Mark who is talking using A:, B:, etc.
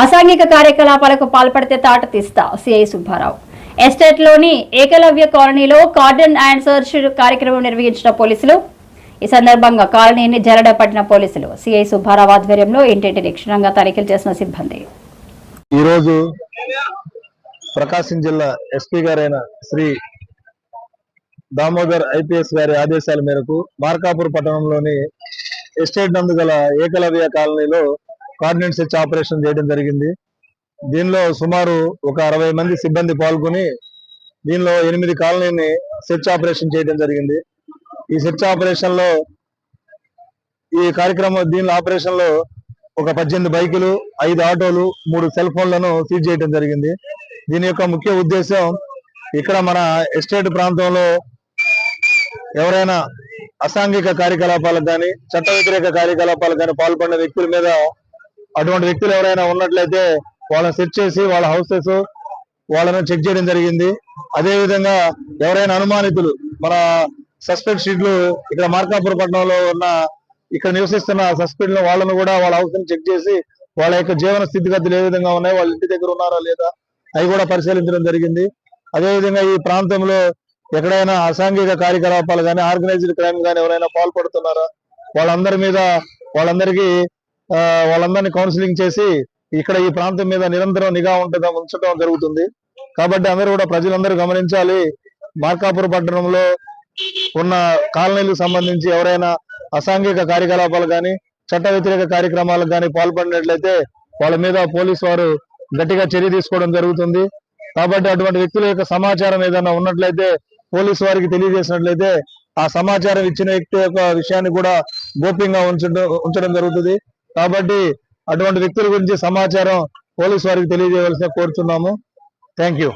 A: అసాంఘిక కార్యకలాపాలకు పాల్పడితే తాట తీస్తా సిఐ సుబ్బారావు. ఎస్టేట్లోని ఏకలవ్య కాలనీలో కార్డన్ అండ్ సర్చ్ కార్యక్రమం నిర్వహించిన పోలీసులు ఈ సందర్భంగా కాలనీని జరడ పట్టిన పోలీసులు సిఐ సుబ్బారావు ఆధ్వర్యంలో ఇంటింటి క్షుణ్ణంగా తనిఖీలు చేసిన సిబ్బంది.
B: ఈరోజు ప్రకాశం జిల్లా ఎస్పీ గారైన శ్రీ దామోదర్ ఐపీఎస్ గారి ఆదేశాల మేరకు మార్కాపూర్ పట్టణంలోని ఎస్టేట్ నందు గల ఏకలవ్య కాలనీలో కార్డినెంట్ సెర్చ్ ఆపరేషన్ చేయడం జరిగింది. దీనిలో సుమారు ఒక అరవై మంది సిబ్బంది పాల్గొని దీనిలో ఎనిమిది కాలనీని సెర్చ్ ఆపరేషన్ చేయడం జరిగింది. ఈ సెర్చ్ ఆపరేషన్లో ఈ కార్యక్రమం దీని ఆపరేషన్లో ఒక పద్దెనిమిది బైకులు ఐదు ఆటోలు మూడు సెల్ ఫోన్లను సీజ్ చేయడం జరిగింది. దీని యొక్క ముఖ్య ఉద్దేశం ఇక్కడ మన ఎస్టేట్ ప్రాంతంలో ఎవరైనా అసాంఘిక కార్యకలాపాలకు కానీ చట్ట వ్యతిరేక కార్యకలాపాలకు కానీ పాల్పడిన వ్యక్తుల మీద అటువంటి వ్యక్తులు ఎవరైనా ఉన్నట్లయితే వాళ్ళని సెర్చ్ చేసి వాళ్ళ హౌసెస్ వాళ్ళను చెక్ చేయడం జరిగింది. అదే విధంగా ఎవరైనా అనుమానితులు మన సస్పెక్ట్ షీట్లు ఇక్కడ మార్కాపుర పట్టణంలో ఉన్న ఇక్కడ నివసిస్తున్న సస్పెక్ట్ వాళ్ళను కూడా వాళ్ళ హౌస్ని చెక్ చేసి వాళ్ళ యొక్క జీవన స్థితిగతులు ఏ విధంగా ఉన్నాయి వాళ్ళ ఇంటి దగ్గర ఉన్నారా లేదా అవి కూడా పరిశీలించడం జరిగింది. అదే విధంగా ఈ ప్రాంతంలో ఎక్కడైనా అసాంఘిక కార్యకలాపాలు కానీ ఆర్గనైజ్డ్ క్రైమ్ కానీ ఎవరైనా పాల్పడుతున్నారా? వాళ్ళందరి మీద వాళ్ళందరికీ వాళ్ళందరినీ కౌన్సిలింగ్ చేసి ఇక్కడ ఈ ప్రాంతం మీద నిరంతరం నిఘా ఉంటుందా ఉంచడం జరుగుతుంది. కాబట్టి అందరూ కూడా ప్రజలందరూ గమనించాలి. మార్కాపుర పట్టణంలో ఉన్న కాలనీలకు సంబంధించి ఎవరైనా అసాంఘిక కార్యకలాపాలు కానీ చట్ట వ్యతిరేక కార్యక్రమాలకు కానీ పాల్పడినట్లయితే వాళ్ళ మీద పోలీసు వారు గట్టిగా చర్య తీసుకోవడం జరుగుతుంది. కాబట్టి అటువంటి వ్యక్తుల యొక్క సమాచారం ఏదైనా ఉన్నట్లయితే పోలీసు వారికి తెలియజేసినట్లయితే ఆ సమాచారం ఇచ్చిన వ్యక్తి యొక్క విషయాన్ని కూడా గోప్యంగా ఉంచడం ఉంచడం జరుగుతుంది. కాబట్టి అటువంటి వ్యక్తుల గురించి సమాచారం పోలీసు వారికి తెలియజేయవలసిన కోరుతున్నాము థ్యాంక్ యూ